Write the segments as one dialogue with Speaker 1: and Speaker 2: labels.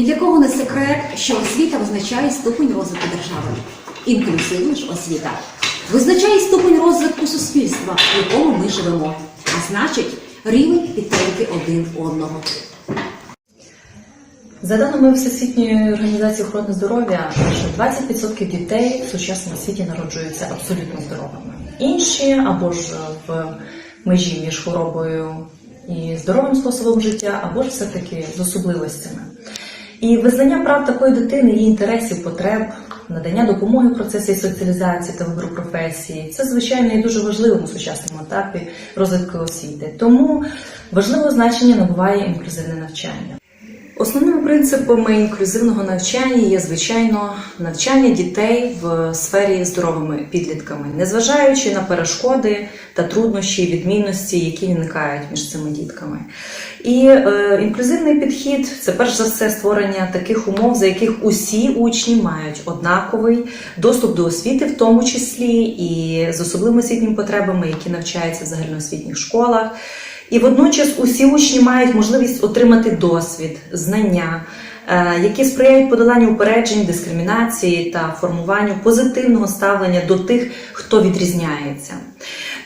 Speaker 1: Ні для кого не секрет, що освіта визначає ступень розвитку держави. Інклюзивна ж освіта визначає ступень розвитку суспільства, в якому ми живемо, а значить, рівень підтримки один одного.
Speaker 2: За даними Всесвітньої організації охорони здоров'я, що 20% дітей в сучасному світі народжуються абсолютно здоровими. Інші або ж в межі між хворобою і здоровим способом життя, або ж все-таки з особливостями. І визнання прав такої дитини, її інтересів, потреб, надання допомоги в процесі соціалізації та вибору професії це звичайно і дуже важливому сучасному етапі розвитку освіти. Тому важливе значення набуває інклюзивне навчання. Основними принципами інклюзивного навчання є, звичайно, навчання дітей в сфері здоровими підлітками, незважаючи на перешкоди та труднощі відмінності, які виникають між цими дітками. І е, інклюзивний підхід це перш за все створення таких умов, за яких усі учні мають однаковий доступ до освіти, в тому числі і з особливими освітніми потребами, які навчаються в загальноосвітніх школах. І водночас усі учні мають можливість отримати досвід, знання, е, які сприяють подоланню упереджень, дискримінації та формуванню позитивного ставлення до тих, хто відрізняється.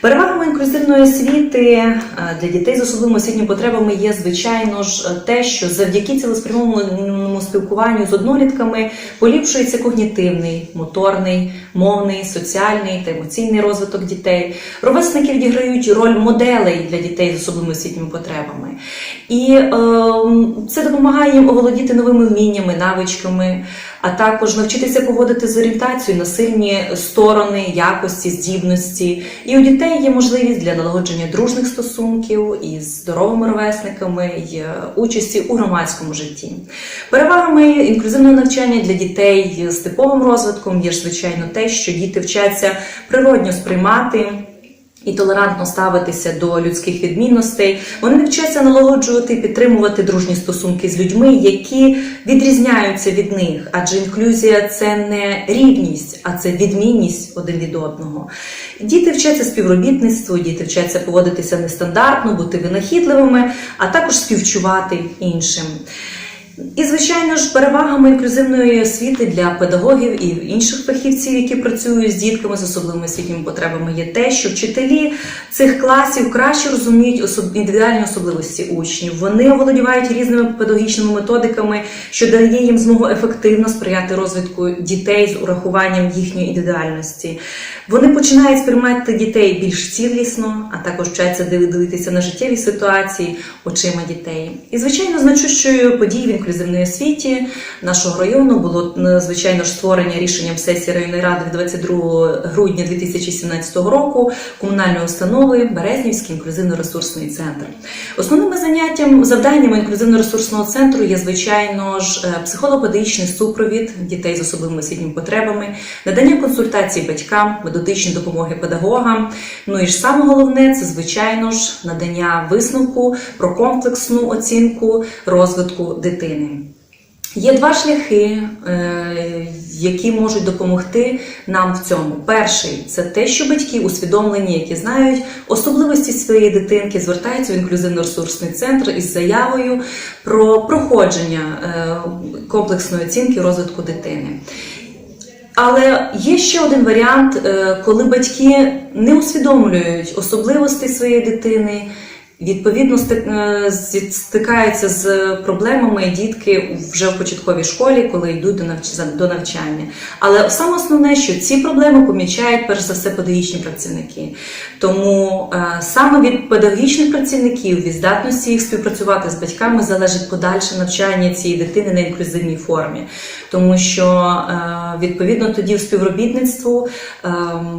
Speaker 2: Перевагами інклюзивної освіти е, для дітей з особливими освітніми потребами є, звичайно ж, те, що завдяки цілеспрямованому спілкуванню з однолітками поліпшується когнітивний, моторний, мовний, соціальний та емоційний розвиток дітей. Ровесники відіграють роль моделей для дітей з особливими освітніми потребами. І е, це допомагає їм оволодіти новими вміннями, навичками, а також навчитися поводити з орієнтацією на сильні сторони, якості, здібності. І у дітей є можливість для налагодження дружних стосунків із здоровими ровесниками, е, участі у громадському житті. Перевагами інклюзивного навчання для дітей з типовим розвитком є ж звичайно те, що діти вчаться природньо сприймати. І толерантно ставитися до людських відмінностей. Вони навчаться налагоджувати і підтримувати дружні стосунки з людьми, які відрізняються від них. Адже інклюзія це не рівність, а це відмінність один від одного. Діти вчаться співробітництву, діти вчаться поводитися нестандартно, бути винахідливими, а також співчувати іншим. І, звичайно ж, перевагами інклюзивної освіти для педагогів і інших фахівців, які працюють з дітками з особливими освітніми потребами, є те, що вчителі цих класів краще розуміють індивідуальні особливості учнів. Вони оволодівають різними педагогічними методиками, що дає їм змогу ефективно сприяти розвитку дітей з урахуванням їхньої індивідуальності. Вони починають сприймати дітей більш цілісно, а також вчаться дивитися на життєві ситуації очима дітей. І, звичайно, значущою подією інклюзивної освіті нашого району було звичайно ж створення рішенням сесії районної ради 22 грудня 2017 року комунальної установи Березнівський інклюзивно-ресурсний центр. Основними заняттям завданнями інклюзивно-ресурсного центру є звичайно ж е, психолого-педагогічний супровід дітей з особливими освітніми потребами, надання консультацій батькам, методичної допомоги педагогам. Ну і ж саме головне це звичайно ж надання висновку про комплексну оцінку розвитку дитини. Є два шляхи, е, які можуть допомогти нам в цьому. Перший це те, що батьки усвідомлені, які знають особливості своєї дитинки, звертаються в інклюзивно-ресурсний центр із заявою про проходження е, комплексної оцінки розвитку дитини. Але є ще один варіант, е, коли батьки не усвідомлюють особливостей своєї дитини. Відповідно, е, стикаються з проблемами дітки вже в початковій школі, коли йдуть до навчання. Але саме основне, що ці проблеми помічають перш за все педагогічні працівники. Тому е, саме від педагогічних працівників, від здатності їх співпрацювати з батьками залежить подальше навчання цієї дитини на інклюзивній формі, тому що е, відповідно тоді в співробітництву е,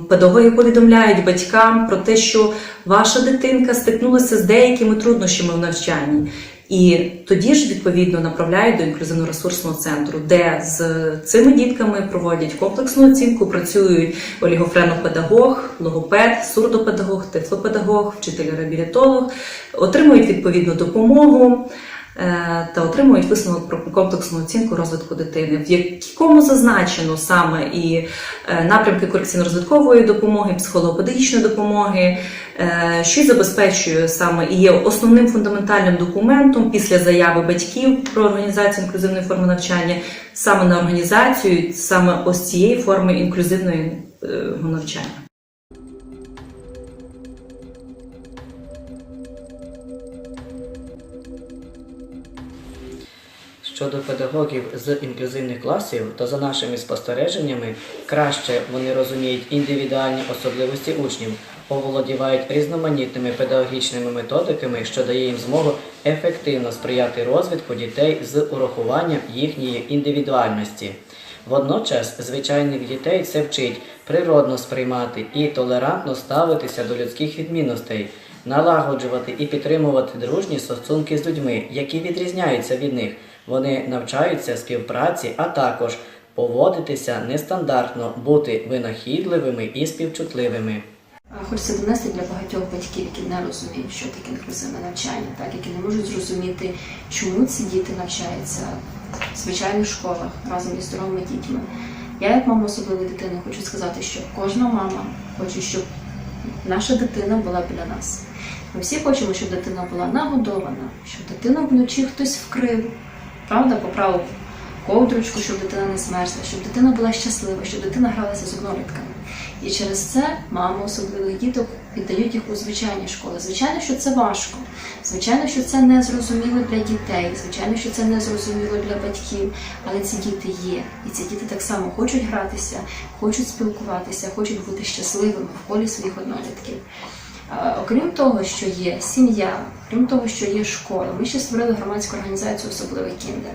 Speaker 2: педагоги повідомляють батькам про те, що ваша дитинка стикнулася з деякими труднощами в навчанні. І тоді ж відповідно направляють до інклюзивно-ресурсного центру, де з цими дітками проводять комплексну оцінку, працюють олігофренопедагог, логопед, сурдопедагог, тифлопедагог, вчитель-реабілітолог, отримують відповідну допомогу. Е, та отримують висновок про комплексну оцінку розвитку дитини, в якому зазначено саме і е, напрямки корекційно-розвиткової допомоги, психолого-педагогічної допомоги, е, що забезпечує саме і є основним фундаментальним документом після заяви батьків про організацію інклюзивної форми навчання, саме на організацію саме ось цієї форми інклюзивного навчання.
Speaker 3: Щодо педагогів з інклюзивних класів, то за нашими спостереженнями краще вони розуміють індивідуальні особливості учнів, оволодівають різноманітними педагогічними методиками, що дає їм змогу ефективно сприяти розвитку дітей з урахуванням їхньої індивідуальності. Водночас звичайних дітей це вчить природно сприймати і толерантно ставитися до людських відмінностей, налагоджувати і підтримувати дружні стосунки з людьми, які відрізняються від них. Вони навчаються співпраці, а також поводитися нестандартно, бути винахідливими і співчутливими.
Speaker 4: Хочеться донести для багатьох батьків, які не розуміють, що таке інклюзивне навчання, так які не можуть зрозуміти, чому ці діти навчаються в звичайних школах разом із здоровими дітьми. Я, як мама особливої дитини, хочу сказати, що кожна мама хоче, щоб наша дитина була біля нас. Ми всі хочемо, щоб дитина була нагодована, щоб дитину вночі хтось вкрив, правда, поправив ковдрочку, щоб дитина не змерзла, щоб дитина була щаслива, щоб дитина гралася з однолітками. І через це мами особливих діток віддають їх у звичайні школи. Звичайно, що це важко. Звичайно, що це не зрозуміло для дітей. Звичайно, що це не зрозуміло для батьків. Але ці діти є. І ці діти так само хочуть гратися, хочуть спілкуватися, хочуть бути щасливими в колі своїх однолітків. Е, Окрім того, що є сім'я, крім того, що є школа, ми ще створили громадську організацію Особливий кіндер.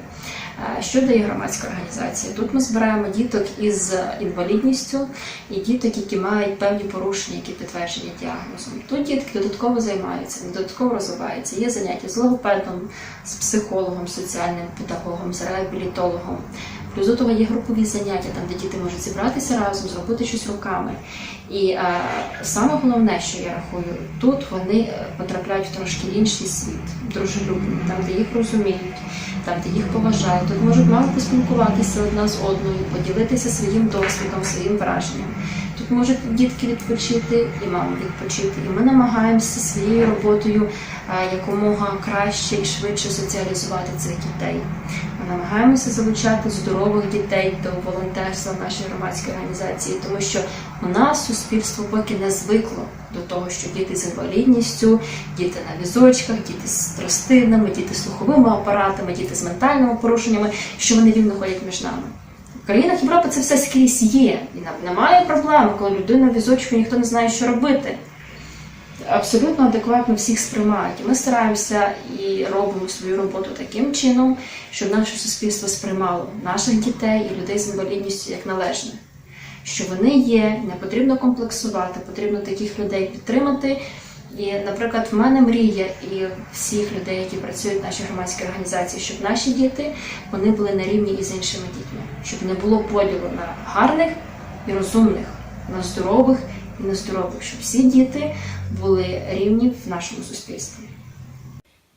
Speaker 4: Е, Що дає громадська організація? Тут ми збираємо діток із інвалідністю і діток, які мають певні порушення, які підтверджені діагнозом. Тут дітки додатково займаються, додатково розвиваються. Є заняття з логопедом, з психологом, соціальним педагогом, з реабілітологом. Плюс до того є групові заняття, там де діти можуть зібратися разом, зробити щось руками. І е, саме головне, що я рахую, тут вони е, потрапляють в трошки інший світ, дружелюбний, там, де їх розуміють, там, де їх поважають. Тут можуть мами поспілкуватися одна з одною, поділитися своїм досвідом, своїм враженням. Тут можуть дітки відпочити і мами відпочити. І ми намагаємося своєю роботою якомога краще і швидше соціалізувати цих дітей. Ми намагаємося залучати здорових дітей до волонтерства в нашій громадській організації, тому що у нас суспільство поки не звикло до того, що діти з інвалідністю, діти на візочках, діти з тростинами, діти з слуховими апаратами, діти з ментальними порушеннями, що вони вільно ходять між нами. В країнах Європи це все скрізь є. І немає проблеми, коли людина в візочку ніхто не знає, що робити. Абсолютно адекватно всіх сприймають. Ми стараємося і робимо свою роботу таким чином, щоб наше суспільство сприймало наших дітей і людей з інвалідністю як належне. Що вони є, не потрібно комплексувати, потрібно таких людей підтримати. І, наприклад, в мене мрія і всіх людей, які працюють в нашій громадській організації, щоб наші діти вони були на рівні із іншими дітьми, щоб не було поділу на гарних і розумних, на здорових і нездорових, щоб всі діти були рівні в нашому суспільстві.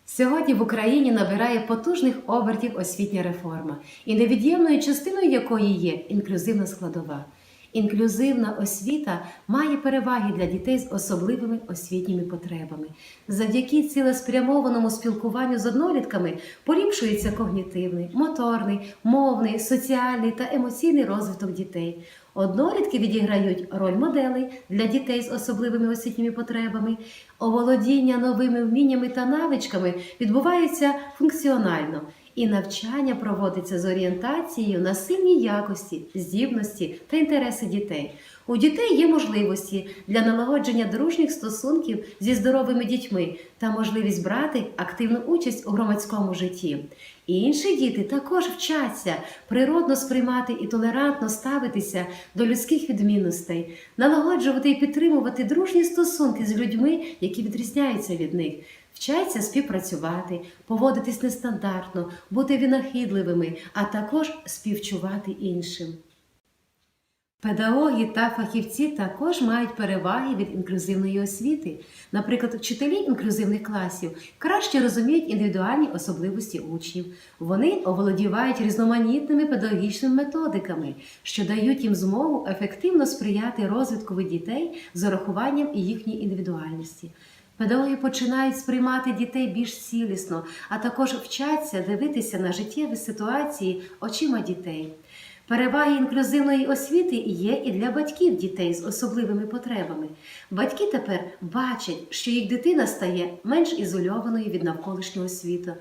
Speaker 5: Сьогодні в Україні набирає потужних обертів освітня реформа, і невід'ємною частиною якої є інклюзивна складова. Інклюзивна освіта має переваги для дітей з особливими освітніми потребами. Завдяки цілеспрямованому спілкуванню з однолітками поліпшується когнітивний, моторний, мовний, соціальний та емоційний розвиток дітей. Однолітки відіграють роль моделей для дітей з особливими освітніми потребами. Оволодіння новими вміннями та навичками відбувається функціонально, і навчання проводиться з орієнтацією на сильні якості, здібності та інтереси дітей. У дітей є можливості для налагодження дружніх стосунків зі здоровими дітьми та можливість брати активну участь у громадському житті. Інші діти також вчаться природно сприймати і толерантно ставитися до людських відмінностей, налагоджувати і підтримувати дружні стосунки з людьми, які відрізняються від них. Вчаться співпрацювати, поводитись нестандартно, бути винахідливими, а також співчувати іншим. Педагоги та фахівці також мають переваги від інклюзивної освіти. Наприклад, вчителі інклюзивних класів краще розуміють індивідуальні особливості учнів. Вони оволодівають різноманітними педагогічними методиками, що дають їм змогу ефективно сприяти розвитку дітей з урахуванням їхньої індивідуальності. Педагоги починають сприймати дітей більш цілісно, а також вчаться дивитися на життєві ситуації очима дітей. Переваги інклюзивної освіти є і для батьків дітей з особливими потребами. Батьки тепер бачать, що їх дитина стає менш ізольованою від навколишнього світу.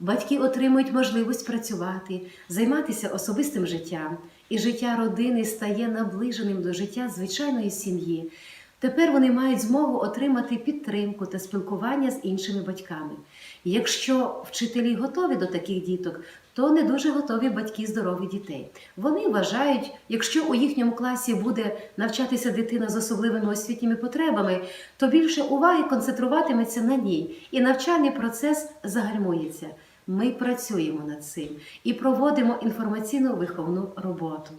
Speaker 5: Батьки отримують можливість працювати, займатися особистим життям, і життя родини стає наближеним до життя звичайної сім'ї. Тепер вони мають змогу отримати підтримку та спілкування з іншими батьками. Якщо вчителі готові до таких діток, то не дуже готові батьки здорових дітей. Вони вважають, якщо у їхньому класі буде навчатися дитина з особливими освітніми потребами, то більше уваги концентруватиметься на ній, і навчальний процес загальмується. Ми працюємо над цим і проводимо інформаційну виховну роботу.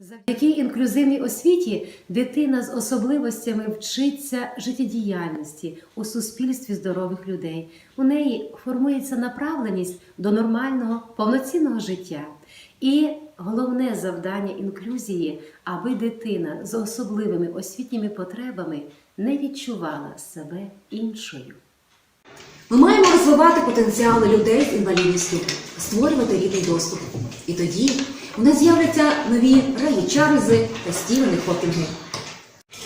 Speaker 5: Завдяки інклюзивній освіті дитина з особливостями вчиться життєдіяльності у суспільстві здорових людей. У неї формується направленість до нормального повноцінного життя. І головне завдання інклюзії, аби дитина з особливими освітніми потребами не відчувала себе іншою.
Speaker 1: Ми маємо розвивати потенціали людей з інвалідністю, створювати рівний доступ. І тоді у нас з'являться нові Раї Чарльзи та Стівени Хокінги.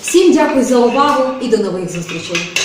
Speaker 1: Всім дякую за увагу і до нових зустрічей!